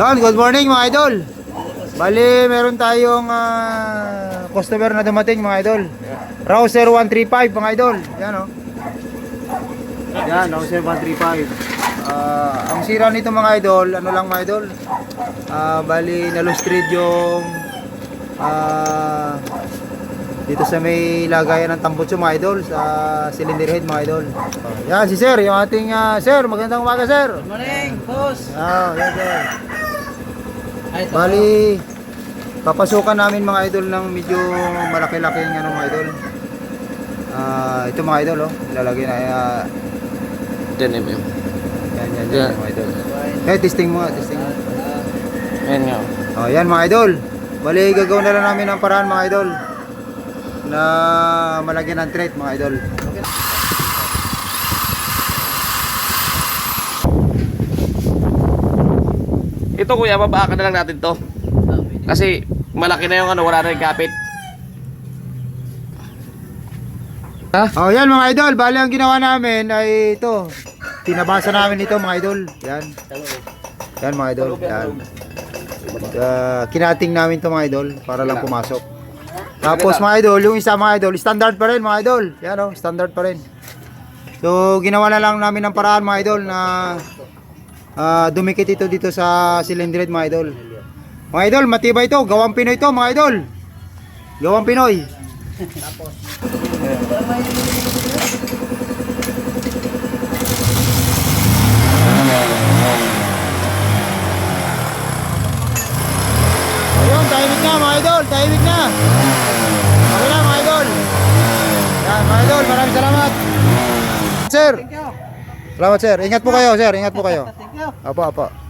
Don, good morning mga idol. Bali, meron tayong ah, customer na dumating mga idol. Rouser 135 mga idol. Yan oh. Yan, Rouser 135. Ah, ang sira nito mga idol, ano lang mga idol? Ah, bali, nalustrid yung ah, dito sa may lagayan ng tambutso mga idol sa cylinder head mga idol. Oh, yan si sir, yung ating ah, sir, magandang umaga sir. Good morning, boss. Ah, yan sir. Ay. Bali, papasukan namin mga idol ng medyo malaki-laki ng ano mga idol. Ah, ito mga idol oh, ilalagay na uh, 10 mm. yan yan, yan Yeah. mga idol. Eh, testing mo, nga, testing mo. Ayan nga. Oh, yan mga idol. Bali, gagawin na lang namin ang paraan mga idol na malagyan ng thread mga idol. Ito kuya, babaakan na lang natin to. Kasi malaki na yung ano, wala na yung kapit. Ha? Oh, yan mga idol. Bali, ang ginawa namin ay ito. Tinabasa namin ito mga idol. Yan. Yan mga idol. Yan. Uh, kinating namin to mga idol para lang pumasok. Tapos mga idol, yung isa mga idol, standard pa rin mga idol. Yan oh, standard pa rin. So, ginawa na lang namin ng paraan mga idol na ah, dumikit ito dito sa cylinder head mga idol. Mga idol, matibay ito. Gawang Pinoy ito mga idol. Gawang Pinoy. Ayun, tahimik na mga idol, tahimik na. Okay na mga idol. Yan mga idol, maraming salamat. Sir. Salamat sir. Ingat po kayo sir, ingat po kayo. Thank you. Apo, apo.